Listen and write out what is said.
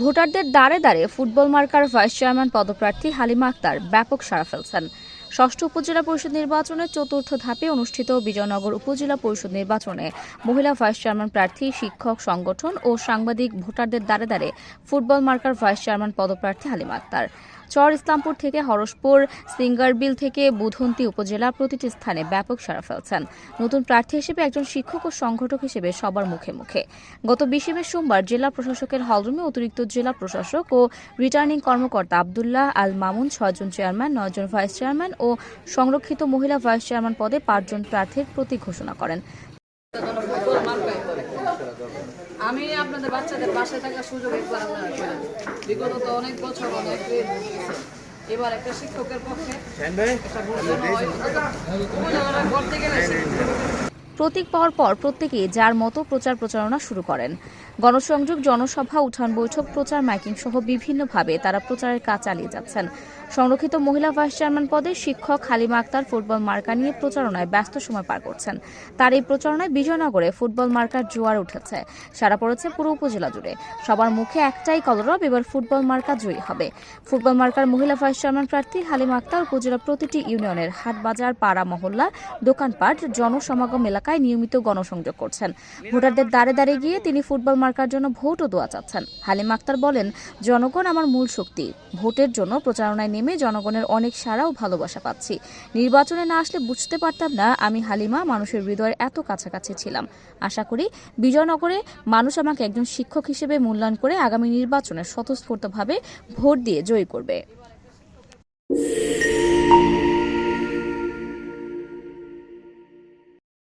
ভোটারদের দাঁড়ে দাঁড়ে ফুটবল মার্কার ভাইস চেয়ারম্যান পদপ্রার্থী হালিমা আক্তার ব্যাপক সাড়া ফেলছেন। ষষ্ঠ উপজেলা পরিষদ নির্বাচনের চতুর্থ ধাপে অনুষ্ঠিত বিজয়নগর উপজেলা পরিষদ নির্বাচনে মহিলা ভাইস চেয়ারম্যান প্রার্থী, শিক্ষক, সংগঠন ও সাংবাদিক ভোটারদের দ্বারে দ্বারে ফুটবল মার্কার ভাইস চেয়ারম্যান পদপ্রার্থী হালিমা আক্তার। চর ইসলামপুর থেকে হরসপুর, সিঙ্গারবিল থেকে বুধন্তি উপজেলা প্রতিটি স্থানে ব্যাপক সাড়া ফেলছেন। নতুন প্রার্থী হিসেবে একজন শিক্ষক ও সংগঠক হিসেবে সবার মুখে মুখে। গত বিশে মে সোমবার জেলা প্রশাসকের হলরুমে অতিরিক্ত জেলা প্রশাসক ও রিটার্নিং কর্মকর্তা আবদুল্লাহ আল মামুন ছয়জন চেয়ারম্যান, নয়জন ভাইস চেয়ারম্যান সংরক্ষিত মহিলা ভাইস চেয়ারম্যান পদে পাঁচজন প্রার্থীর প্রতীক ঘোষণা করেন। আমি আপনাদের বাচ্চাদের বাসায় থাকার সুযোগ একবার বিগত তো অনেক বছর অনেক এবার একটা শিক্ষকের পক্ষে একটা করতে গেলে প্রতীক পাওয়ার পর প্রত্যেকেই যার মতো প্রচার প্রচারণা শুরু করেন। গণসংযোগ, জনসভা, উঠান বৈঠক, প্রচার মাইকিং সহ বিভিন্নভাবে তারা প্রচারের কাজ চালিয়ে যাচ্ছেন। সংরক্ষিত মহিলা ভাইস চেয়ারম্যান পদে শিক্ষক হালিমা আক্তার ফুটবল মার্কা নিয়ে প্রচারণায় ব্যস্ত সময় পার করছেন। তার এই প্রচারণায় বিজয়নগরে ফুটবল মার্কার জোয়ার উঠেছে। সারা পড়েছে পুরো উপজেলা জুড়ে। সবার মুখে একটাই কলরব, এবার ফুটবল মার্কা জয়ী হবে। ফুটবল মার্কার মহিলা ভাইস চেয়ারম্যান প্রার্থী হালিমা আক্তার উপজেলা প্রতিটি ইউনিয়নের হাট বাজার পাড়া মহল্লা, দোকানপাট, জনসমাগম এলাকায় নিয়মিত গণসংযোগ করছেন। ভোটারদের দাঁড়ে দাঁড়িয়ে গিয়ে তিনি ফুটবল মার্কার জন্য ভোটও দোয়া চাচ্ছেন। হালিমা আক্তার বলেন, জনগণ আমার মূল শক্তি। ভোটের জন্য প্রচারণায় নেমে জনগণের অনেক সাড়া ও ভালোবাসা পাচ্ছি। নির্বাচনে না আসলে বুঝতে পারতাম না আমি হালিমা মানুষের হৃদয়ের এত কাছাকাছি ছিলাম। আশা করি বিজয়নগরে মানুষ আমাকে একজন শিক্ষক হিসেবে মূল্যায়ন করে আগামী নির্বাচনে স্বতঃস্ফূর্তভাবে ভোট দিয়ে জয়ী করবে।